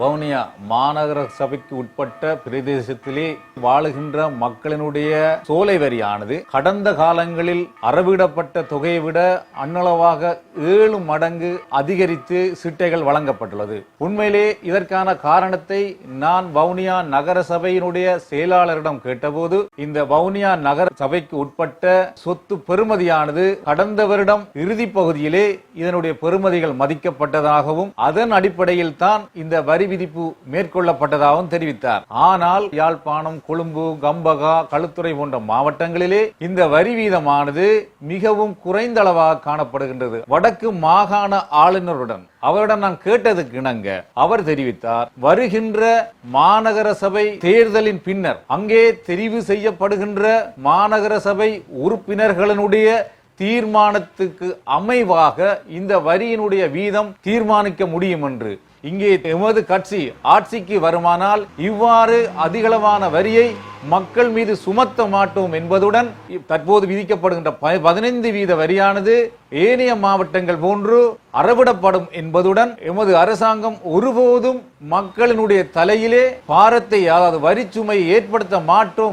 வவுனியா மாநகர சபைக்கு உட்பட்ட பிரதேசத்திலே வாழுகின்ற மக்களினுடைய சோலை வரியானது கடந்த காலங்களில் அறவிடப்பட்ட தொகையை விட அன்னளவாக ஏழு மடங்கு அதிகரித்து சிட்டைகள் வழங்கப்பட்டுள்ளது. உண்மையிலே இதற்கான காரணத்தை நான் வவுனியா நகர சபையினுடைய செயலாளரிடம் கேட்டபோது இந்த வவுனியா நகர சபைக்கு உட்பட்ட சொத்து பெறுமதியானது கடந்த வருடம் இறுதி பகுதியிலே இதனுடைய பெறுமதிகள் மதிக்கப்பட்டதாகவும் அதன் அடிப்படையில் தான் இந்த வரி விதிப்பு மேற்கொள்ளப்பட்டதாகவும் தெரிவித்தார். ஆனால் யாழ்ப்பாணம் கொழும்பு கம்பகா களுத்துறை போன்ற மாவட்டங்களிலே இந்த வரி வீதமானது மிகவும் குறைந்த அளவாக காணப்படுகின்றது. வடக்கு மாகாண ஆளுநருடன் அவரிடம் நான் கேட்டதுக்கு இணங்க அவர் தெரிவித்தார். வருகின்ற மாநகர சபை தேர்தலின் பின்னர் அங்கே தெரிவு செய்யப்படுகின்ற மாநகர சபை உறுப்பினர்களினுடைய தீர்மானத்துக்கு அமைவாக இந்த வரியினுடைய வீதம் தீர்மானிக்க முடியும் என்று இங்கே எமது கட்சி ஆட்சிக்கு வருமானால் இவ்வாறு அதிகளவான வரியை மக்கள் மீது சுமத்த மாட்டோம் என்பதுடன் தற்போது விதிக்கப்படுகின்ற ப- பதினைந்து வீத வரியானது ஏனைய மாவட்டங்கள் போன்று அறவிடப்படும் என்பதுடன் எமது அரசாங்கம் ஒருபோதும் மக்களினுடைய தலையிலே பாரத்தை அதாவது வரிச்சுமையை ஏற்படுத்த மாட்டோம்